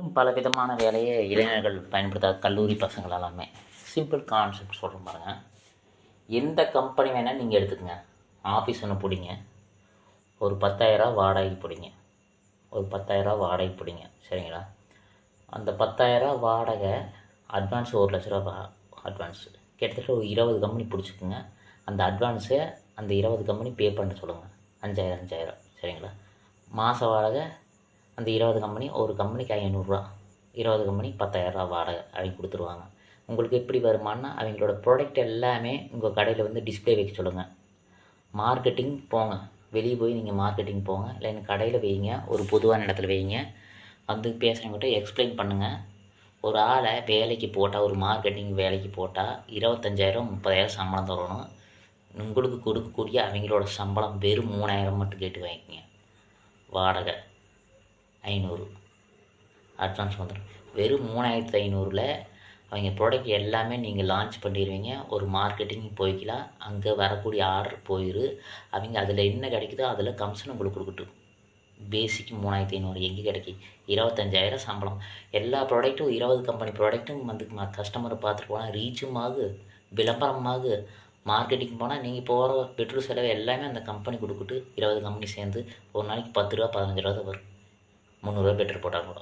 இன்னும் பல விதமான வேலையை இளைஞர்கள் பயன்படுத்தாத கல்லூரி பசங்கள் எல்லாமே. சிம்பிள் கான்செப்ட் சொல்கிறேன் பாருங்கள் எந்த கம்பெனி வேணால் நீங்கள் எடுத்துக்கங்க. ஆஃபீஸ் ஒன்று பிடிங்க. ஒரு பத்தாயிரரூவா வாடகைக்கு பிடிங்க. ஒரு பத்தாயிரரூவா வாடகைக்கு பிடிங்க. சரிங்களா? அந்த பத்தாயிரரூவா வாடகை அட்வான்ஸ் ஒரு லட்ச ரூபா அட்வான்ஸ் கிட்டத்தட்ட ஒரு இருபது கம்பெனி பிடிச்சிக்குங்க. அந்த அட்வான்ஸை அந்த இருபது கம்பெனி பே பண்ண சொல்லுங்கள் அஞ்சாயிரம் அஞ்சாயிரம். சரிங்களா? மாத வாடகை அந்த இருபது கம்பெனி ஒரு கம்பெனிக்கு ஐநூறுரூவா. இருபது கம்பெனி பத்தாயிரரூவா வாடகை அவங்க கொடுத்துருவாங்க. உங்களுக்கு எப்படி வருமானா அவங்களோட ப்ராடக்ட் எல்லாமே உங்கள் கடையில் வந்து டிஸ்பிளே வைக்க சொல்லுங்கள் மார்க்கெட்டிங் போங்க. வெளியே போய் நீங்கள் மார்க்கெட்டிங் போங்க. இல்லை எனக்கு கடையில் வைங்க. ஒரு பொதுவான இடத்துல வைங்க. வந்து பேசுகிறவங்ககிட்ட எக்ஸ்பிளைன் பண்ணுங்கள் ஒரு ஆளை வேலைக்கு போட்டால் ஒரு மார்க்கெட்டிங் வேலைக்கு போட்டால் இருபத்தஞ்சாயிரம் முப்பதாயிரம் சம்பளம் தரணும். உங்களுக்கு கொடுக்கக்கூடிய அவங்களோட சம்பளம் வெறும் மூணாயிரம் மட்டும் கேட்டு வாங்கிக்கங்க. வாடகை. ஐநூறு. அட்வான்ஸ் வந்துடும் வெறும் மூணாயிரத்து ஐநூறில் அவங்க ப்ராடக்ட் எல்லாமே நீங்கள் லான்ச் பண்ணிடுவீங்க ஒரு மார்க்கெட்டிங் போய்க்கலாம். அங்கே வரக்கூடிய ஆர்டர் போயிடு அவங்க அதில் என்ன கிடைக்குதோ அதில் கமிஷன் உங்களுக்கு கொடுக்கட்டும். பேசிக் மூணாயிரத்தி ஐநூறு எங்கே கிடைக்கி? இருபத்தஞ்சாயிரம் சம்பளம். எல்லா ப்ராடக்ட்டும் இருபது கம்பெனி ப்ராடக்ட்டும் வந்து கஸ்டமரை பார்த்துட்டு போனால் ரீச்சும் ஆகு. விளம்பரம் ஆகு. மார்க்கெட்டிங் போனால் நீங்கள் போகிற பெட்ரோல் செலவு எல்லாமே அந்த கம்பெனி கொடுக்குட்டு. இருபது கம்பெனி சேர்ந்து ஒரு நாளைக்கு பத்து ரூபா பதினஞ்சு ரூபா தான் வரும். முந்நூறுரூவா பெட்ரோல் போட்டால் கூட